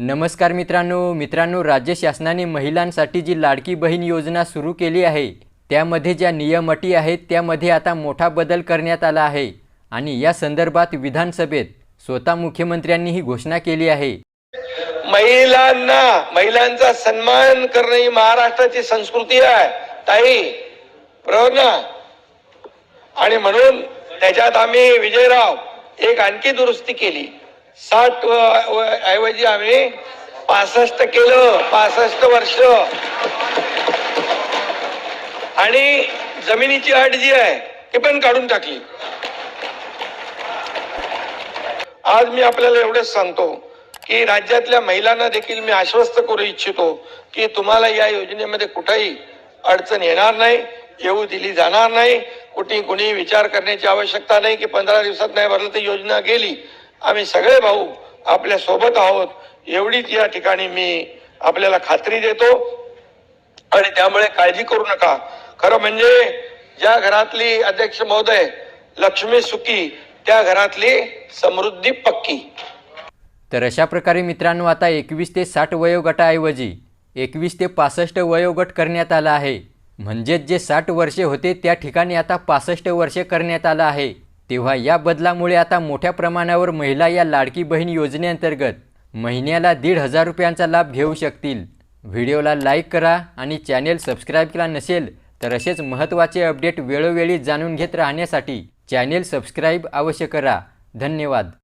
नमस्कार मित्रांनो मित्रांनो राज्य शासनाने महिलांसाठी जी लाडकी बहीण योजना सुरू केली आहे त्यामध्ये ज्या नियम अटी आहेत त्यामध्ये आता मोठा बदल करण्यात आला आहे. आणि या संदर्भात विधानसभेत स्वतः मुख्यमंत्र्यांनी ही घोषणा केली आहे. महिलांना महिलांचा सन्मान करणे ही महाराष्ट्राची संस्कृती आहे. ताई बरोबर आणि म्हणून त्याच्यात आम्ही विजयराव एक आणखी दुरुस्ती केली. साठ ऐवजी आम्ही पासष्ट केलं पासष्ट वर्ष. आणि जमिनीची अट जी आहे ती पण काढून टाकली. आज मी आपल्याला एवढंच सांगतो की राज्यातल्या महिलांना देखील मी आश्वस्त करू इच्छितो की तुम्हाला या योजनेमध्ये कुठेही अडचण येणार नाही येऊ दिली जाणार नाही. कुठे कुणी विचार करण्याची आवश्यकता नाही की पंधरा दिवसात नाही भरलं तर योजना गेली. आम्ही सगळे भाऊ आपल्यासोबत आहोत. एवढीच या ठिकाणी मी आपल्याला खात्री देतो. आणि त्यामुळे काळजी करू नका. खरं म्हणजे ज्या घरातली अध्यक्ष महोदय लक्ष्मी सुखी त्या घरातली समृद्धी पक्की. तर अशा प्रकारे मित्रांनो आता एकवीस ते साठ वयोगटाऐवजी एकवीस ते पासष्ट वयोगट करण्यात आला आहे. म्हणजेच जे साठ वर्षे होते त्या ठिकाणी आता पासष्ट वर्षे करण्यात आलं आहे. तेव्हा या बदलामुळे आता मोठ्या प्रमाणावर महिला या लाडकी बहीण योजनेअंतर्गत महिन्याला दीड हजार रुपयांचा लाभ घेऊ शकतील. व्हिडिओला लाईक करा आणि चॅनेल सबस्क्राईब केला नसेल तर असेच महत्त्वाचे अपडेट वेळोवेळी जाणून घेत राहण्यासाठी चॅनेल सबस्क्राईब अवश्य करा. धन्यवाद.